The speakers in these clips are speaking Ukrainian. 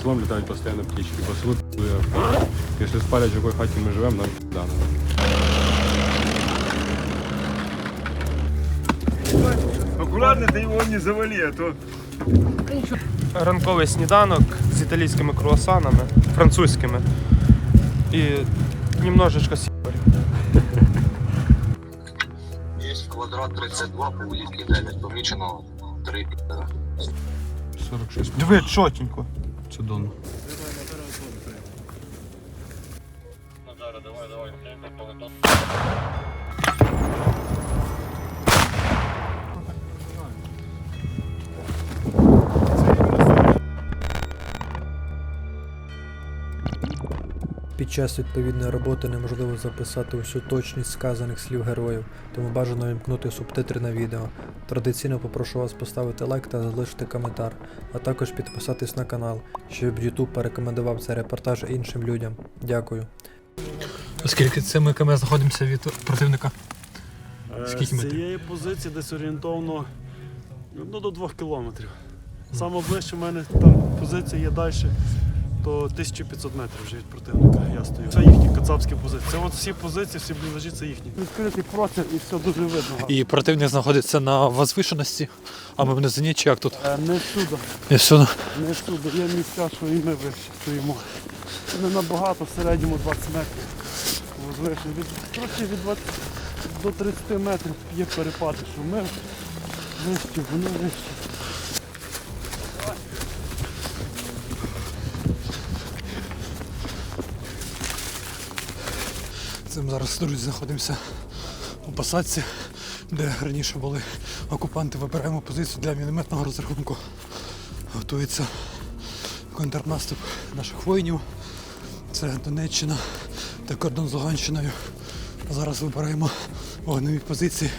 селом летают постоянно птички. По селу. Если спалят, в какой хате мы живем, нам да. Аккуратно ты его не завали, а то... ранковий сніданок з італійськими круасанами, французькими і немножечко сіпарів. Є квадрат 32 по вулиці 9, помічено 3 46. Диви, чотенько. Дон. Під час відповідної роботи неможливо записати усю точність сказаних слів героїв, тому бажано вімкнути субтитри на відео. Традиційно попрошу вас поставити лайк та залишити коментар, а також підписатись на канал, щоб YouTube порекомендував цей репортаж іншим людям. Дякую. Оскільки це ми КМ знаходимося від противника. Скільки З метрів? цієї позиції десь орієнтовно ну, до 2 кілометрів. Саме ближче в мене там позиція є далі, то 1500 метрів вже від противника я стою. Це їхні кацапські позиції. Це от всі позиції, всі бліндажі це їхні. Відкритий простір і все дуже видно. І противник знаходиться на возвишеності, а ми в низині чи як тут? Е, Не всюди, І всюди. не всюди. Є місця, що і ми вище стоїмо. Не набагато, в середньому 20 метрів. Возвишені. Від, трохи від 20 до 30 метрів є перепади, що ми вище, вони вище. Ми зараз, друзі, знаходимося у посадці, де раніше були окупанти. Вибираємо позицію для мінометного розрахунку. Готується контрнаступ наших воїнів. Це Донеччина та кордон з Луганщиною. Зараз вибираємо вогневі позиції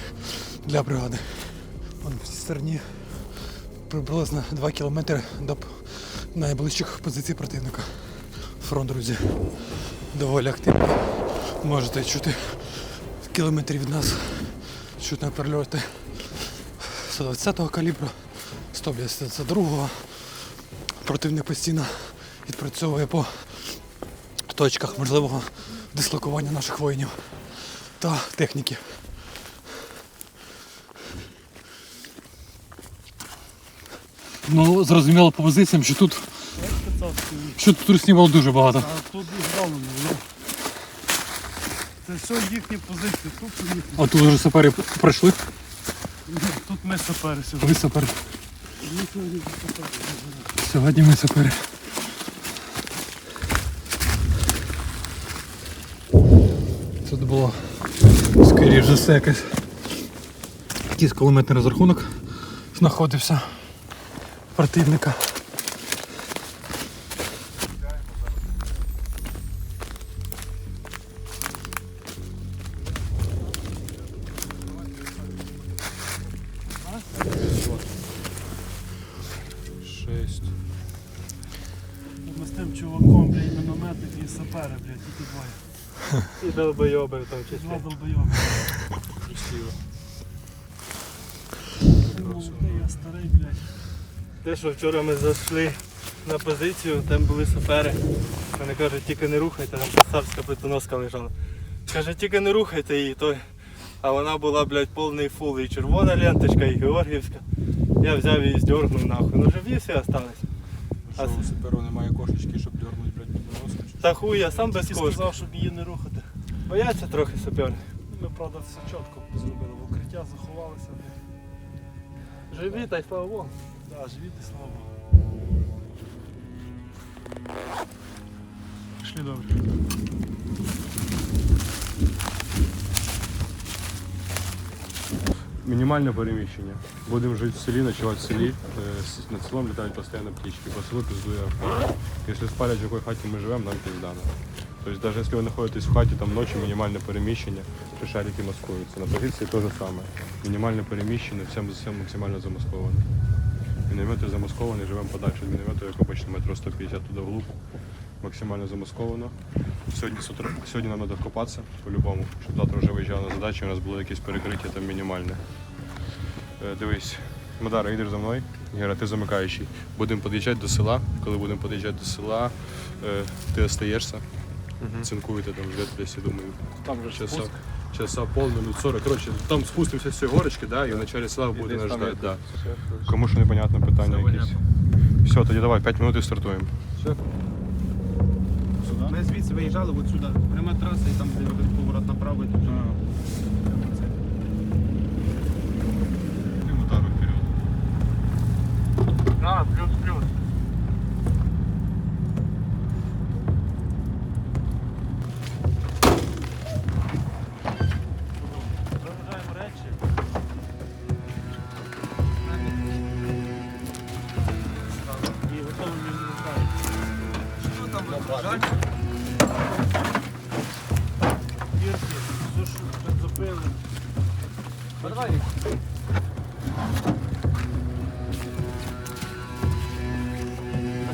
для бригади. Вон в цій стороні приблизно 2 кілометри до найближчих позицій противника. Фронт, друзі, доволі активний. Можете чути в кілометрі від нас чутно перельоти 120-го калібру, 152-го. Противник постійно відпрацьовує по точках можливого дислокування наших воїнів та техніки. Ну, зрозуміло по позиціям, що тут, що тут руснів було дуже багато. А тут і зроблено. ну. Це все їхні позиції, тут їхні. А тут вже сапери пройшли. Тут ми сапери сьогодні. Ви сапери. Ми сьогодні сапери. Сьогодні ми сапери. Тут було скоріш за все якесь якийсь кулеметний розрахунок знаходився противника. Долбойоби там Два долбойоми. Красиво. Ти молодий, я старий, блядь. Те, що вчора ми зайшли на позицію, там були сапери. Вони кажуть, тільки не рухайте, там кацапська бетоноска лежала. Каже, тільки не рухайте її, то. А вона була, блядь, повний фул, і червона ленточка, і Георгіївська. Я взяв її здергнув нахуй. Ну живі всі остались. Що у суперу немає кошечки, щоб дернуть, блядь, підноску? Та хуй, я сам без Ти кошки. сказав, щоб її не рухати. Бояться трохи сапери. Ми, правда, все чітко зробили. В укриття заховалися. Живі, та й слава Богу. Да, живі, ти слава Богу. Пішли добре. Мінімальне переміщення. Будемо жити в селі, ночувати в селі. Е, Над селом літають постійно птички. По селу охрана. Якщо спалять, в якій хаті ми живемо, нам пиздано. Тобто, навіть якщо ви знаходитесь в хаті, там ночі мінімальне переміщення, що шарики маскуються. На позиції те ж саме. Мінімальне переміщення, все, все максимально замасковане. Міномети замасковані, живемо подальше від міномету, як обично метро 150 туди вглуб. Максимально замасковано. Сьогодні, з утра, сьогодні нам треба вкопатися по-любому, щоб завтра вже виїжджали на задачу, у нас було якесь перекриття там мінімальне. Е, дивись, Мадара, йдеш за мною. Гера, ти замикаючий. Будемо під'їжджати до села. Коли будемо під'їжджати до села, е, ти остаєшся. Цинкуєте там вже десь, я думаю, Там вже часа, часа пол, минут 40. Коротше, там спустимося з цієї горочки, да, і в началі села буде нас ждати. Да. Кому що непонятно питання якісь. Все, тоді давай, 5 минут і стартуємо. Ми звідси виїжджали от сюди. Пряма траса і там де один поворот направо. і тут вже. А, плюс-плюс.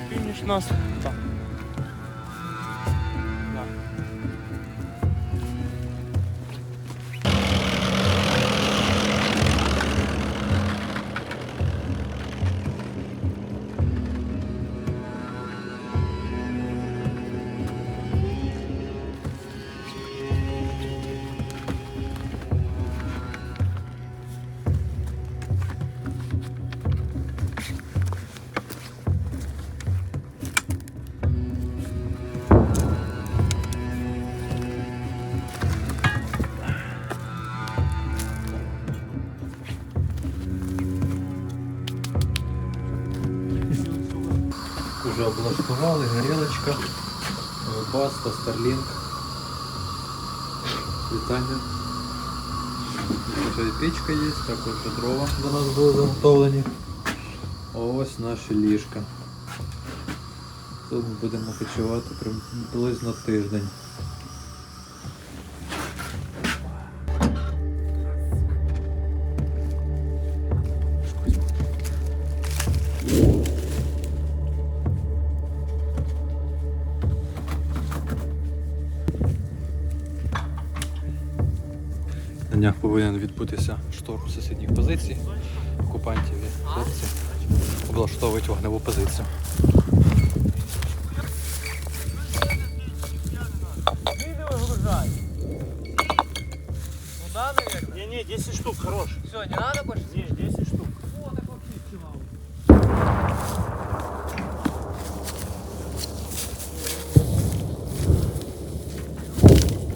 Північ нас. Так. Облаштували, горілочка, Баста, старлінг. Вітання. Вже і печка є, також і дрова до нас були заготовлені. Ось наше ліжка. Тут ми будемо почувати приблизно тиждень. Днях повинен відбутися шторм сусідніх позицій. Окупантів і хлопці облаштовують вогневу позицію. Не, не, 10 штук, хорош. Все, не надо больше? Не, 10 штук.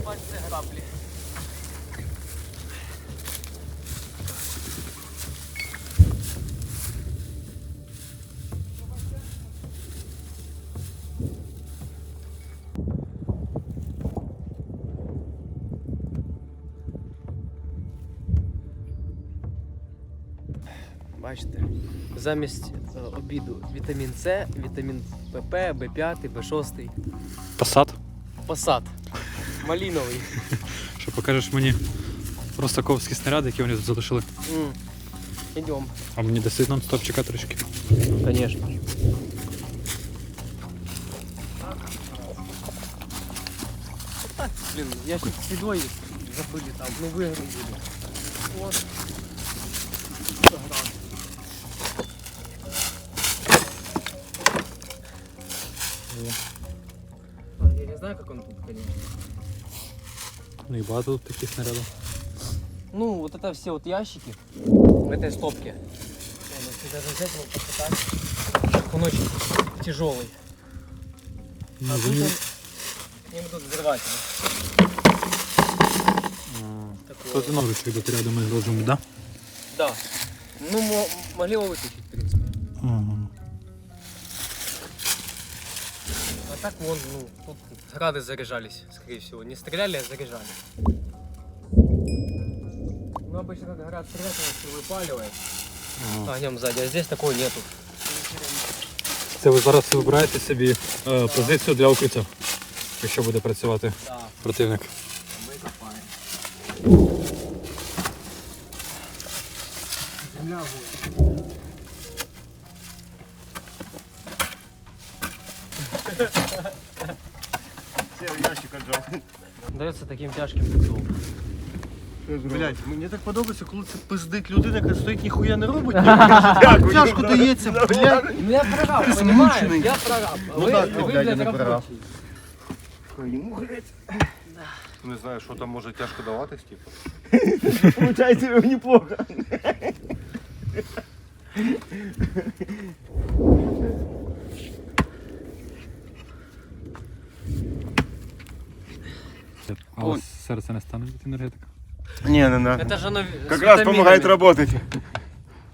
Бачите граблі. Бачите, замість е, обіду вітамін С, вітамін ПП, Б5, Б6, Посад. посад. Маліновий. Що покажеш мені ростаковські снаряди, які вони залишили. М. Ідем, А мені досить нон-стопчика трішки. звісно. Блін, я ще сідої забили там, ну вигрузили. От. знаю, как он тут, конечно. Ну і багато тут таких снарядів. Ну, вот это все вот ящики в этой стопке. Вон, Если даже взять его покатать, он очень тяжелый. А тут он, не будут взрывать его. Такого. Тут знову ж від рядом ми розуміємо, да? Да. Ну, мо- могли его вытащить, в принципе. Ага. так вон, ну, тут грады заряжались, скорее всего. Не стреляли, а заряжали. Ну, обычно когда град стреляет, он все выпаливает огнем сзади, а здесь такого нету. Це ви зараз вибираєте собі е, позицію для укриття, якщо буде працювати Да. противник. Таким тяжким трудом. Блять, мені так подобається, коли це пиздить людина, яка стоїть ніхуя не робить. Дякую. Тяжко дається, блядь. Ну я прораб, понимаешь? Я прораб. Ну ви, да, ти, ви, блядь, не прораб. Не знаю, що там може тяжко даватись, типу. Получається неплохо. А у вас серце не стане від енергетика? Не, не, не. Это же оно Как с раз витаминами. помогает работать.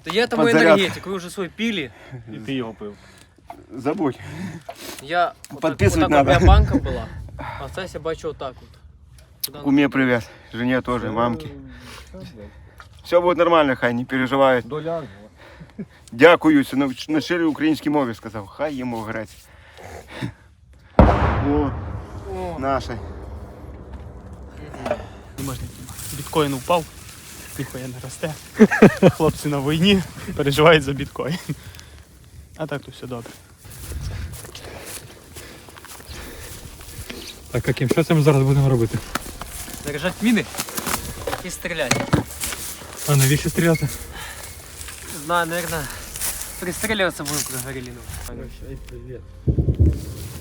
Да я тому Подзарядка. энергетик, вы уже свой пили. І ти його пив. Забудь. Я вот так, Подписывать вот так надо. у меня банка была, а Стась я бачу вот так вот. Куда Куме привет. Жене тоже, мамке. Все будет нормально, хай, не переживай. Доля Дякую, це нав- навчили українській мові сказав. Хай йому грець. О, наше. Не можна біткоін упав, ніхуя не росте. Хлопці на війні переживають за біткоін. А так то все добре. Так, яким що це ми зараз будемо робити? Заряжать мины и стрелять. А навіщо стріляти? Не знаю, наверное, пристреливаться будем, как говорили. ну. Я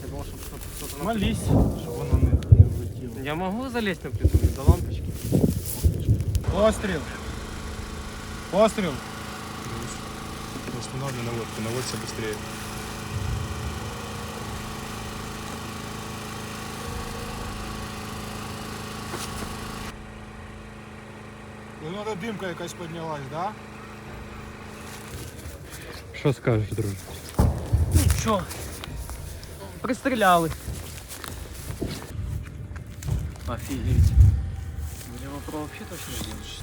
думал, что что-то что-то на- Молись, щоб воно не, не влетіло. Я могу залезть на плиту до лампочки? Постріл. Постріл. Устанавливай наводку, наводься быстрее. Ну, треба димка якась піднялась, да? Що скажеш, друже? Что? Пристреляли. Офигеть. Бля, вопрос вообще точно сделаешь.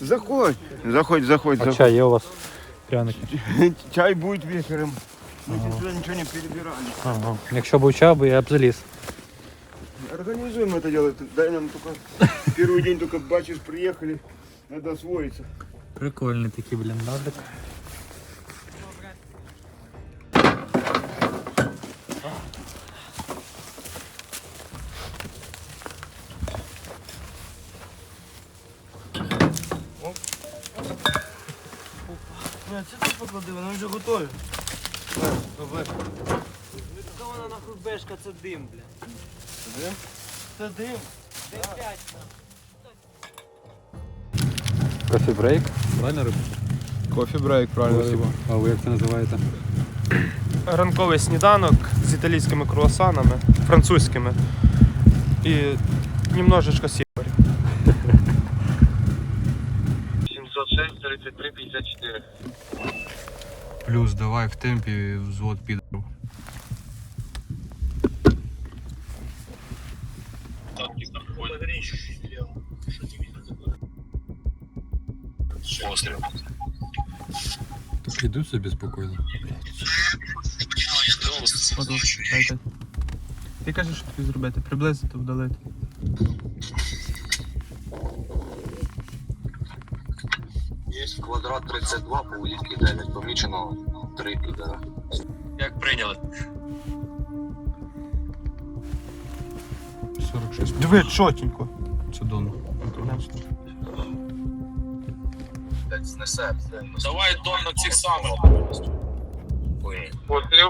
Заходь. Заходь, заходь, А заходь. чай є у вас? Пряники. Чай будет вечером. Мы тебе сюда ничего не перебирали. Ага. Якщо б чай, би я б заліз. Организуем это дело. Дай нам только первый день только бачишь, приехали. Надо освоиться. Прикольний такий бліндажик. Вони вже готові. Та вона нахуй бешка, це дим, бля. Це дим. Кофі брейк. Правильно риба? Кофе брейк, правильно риба. А ви як це називаєте? ранковий сніданок з італійськими круасанами, французькими і немножечко сіпарів. Давай в темпі взвод підру. Постріл. Так іду собі спокійно. Дайте. Ти кажеш, що тобі зробити? Приблизити, вдалити. Квадрат 32 по вулиці 9. Помічено 3 підера. Як прийняли? 46 Диви, чотенько. Це дон. Блять, знесе. Давай дом на цих самих. Постріл.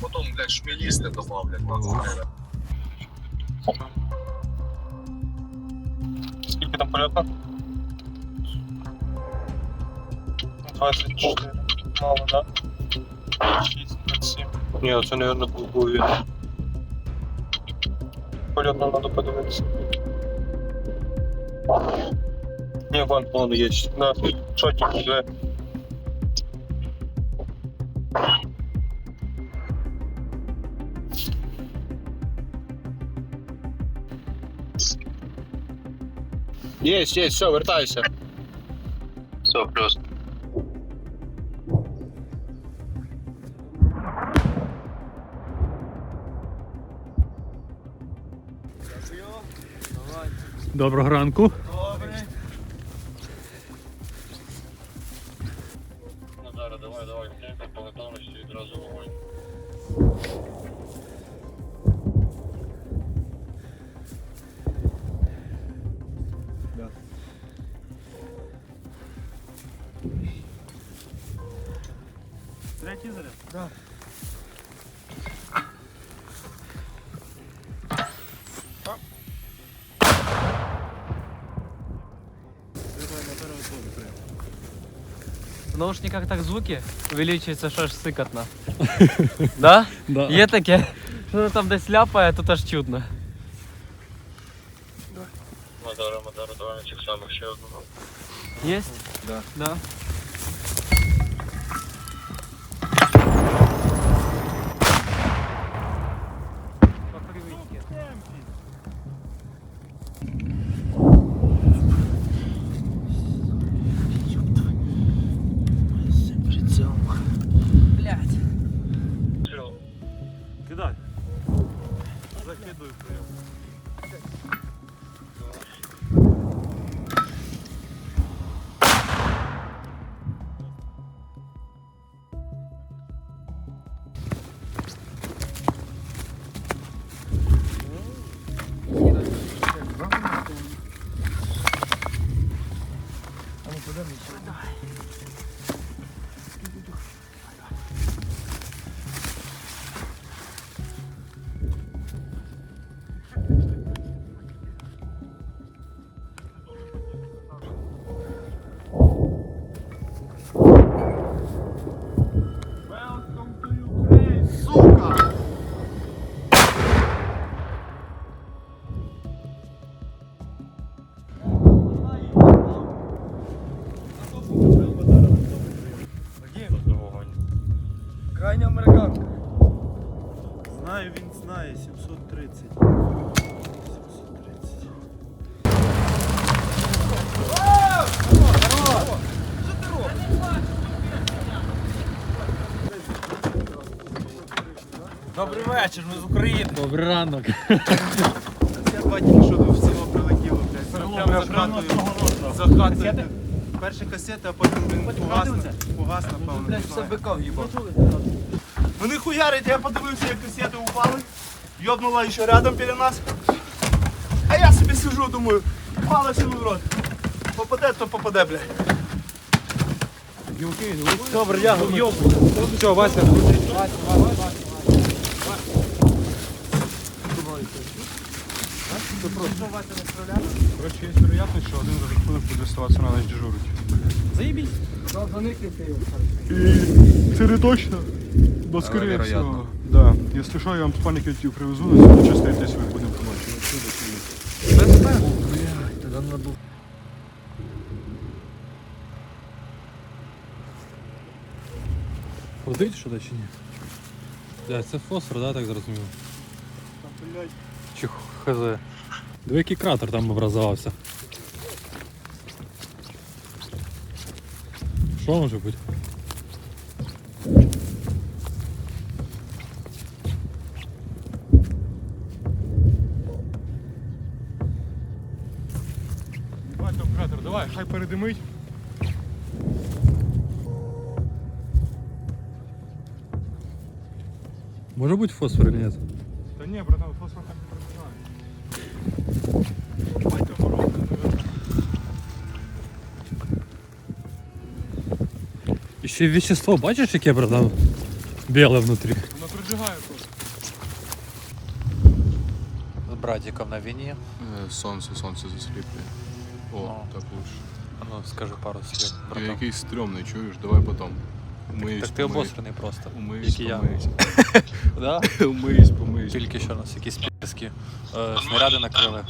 Потім, блядь, шмелісти добавлять на це. Скільки там польоту? 24. Мало, так? 6, 27. Ні, це, мабуть, був був він. Польот нам треба подивитися. Ні, вон, вон є. Да, чотенько, диви. Є, є, все, вертайся. Все, плюс. Доброго ранку. наушниках так звуки увеличуються, що аж сикотно. Да? Да. Є таке, що воно там десь ляпає, тут аж чутно. Мадара, Мадара, давай на цих самих ще одного. Єсть? Да. Да. Крайня американка. Знаю, він знає 730. 730. Добрий вечір, ми з України. Добрий ранок. Я бачив, що в село прилетіло, блядь. Прямо за хатою. За хатою. Перші касети, а потім він погас, погас напевно. не знаю. биков їбав. Вони хуярять, я подивився, як касети упали. Йобнула ще рядом біля нас. А я собі сижу, думаю, палець в рот. Попаде, то попаде, блядь. Добре, я йоб. Все, Вася. Короче, есть вероятность, что один розрахунок буде оставаться на ночь дежурить. Заебись. Це не точно, но скорее всего. Да. Если что, я вам спальник эти привезу, на сегодня чисто если вы будем помочь. Ходить що чи ні? Да, це фосфор, да, так зрозумів? Чи хз. Диви, який кратер там образувався. Що може бути? передимить. Може бути фосфор чи ні? Да не, братан, фосфор так не пробивает. Давайте оборот. І ще вещество, бачиш, яке, братан? Біле внутрі. Воно проджигає просто. З братиком на війні. Сонце, сонце засліплює. О, Ну. так лучше. А ну, скажи пару слів. Братан. якийсь стрьомний, чуєш? Давай потом. Умиюсь, Так ти помиюсь. обосраний просто. Умиюсь, як і я. помиюсь. Да? Умиюсь, помиюсь. Тільки що нас якісь пірські е, снаряди накрили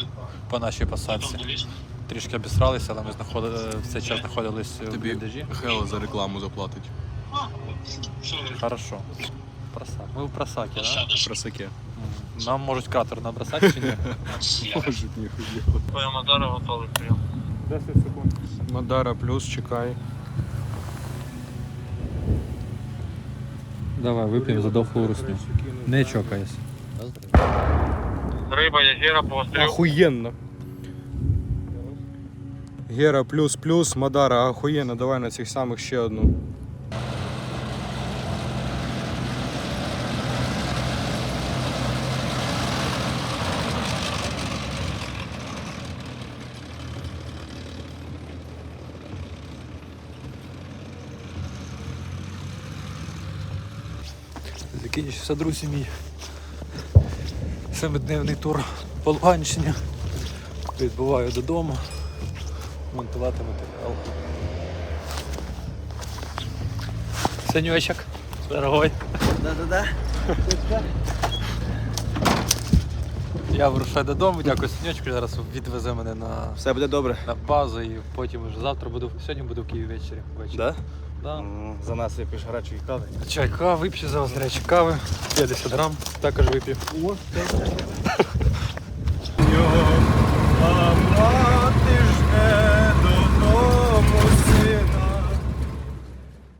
по нашій посадці. Трішки обісралися, але ми знаходили, в цей час знаходились в Тобі бліндажі. Хела за рекламу заплатить. Хорошо. Просак. Ми в просакі, да? Просаке. Мгм. Нам можуть кратер набросати чи ні? Може, ніхуя. Твоя Мадара готовий прийом. 10 секунд. Мадара плюс, чекай. Давай, вип'ємо за довгу русню. Не чокайся. Риба, ягера, постріл. Охуєнно. Гера плюс плюс, Мадара, охуєнно, давай на цих самих ще одну. Закінчився, друзі, мій семидневний тур по Луганщині. Відбуваю додому. Монтувати матеріал. Санючок, дорогой. Да-да-да. Я вирушаю додому, дякую Санючку. Зараз відвезе мене на, Все буде добре. на базу і потім вже завтра буду. Сьогодні буду в Києві ввечері. ввечері. Да? Да. За нас вип'єш гарячої кави. Чай кава вип'ю за вас гарячі кави. 50 грам, також вип'ю. О, так.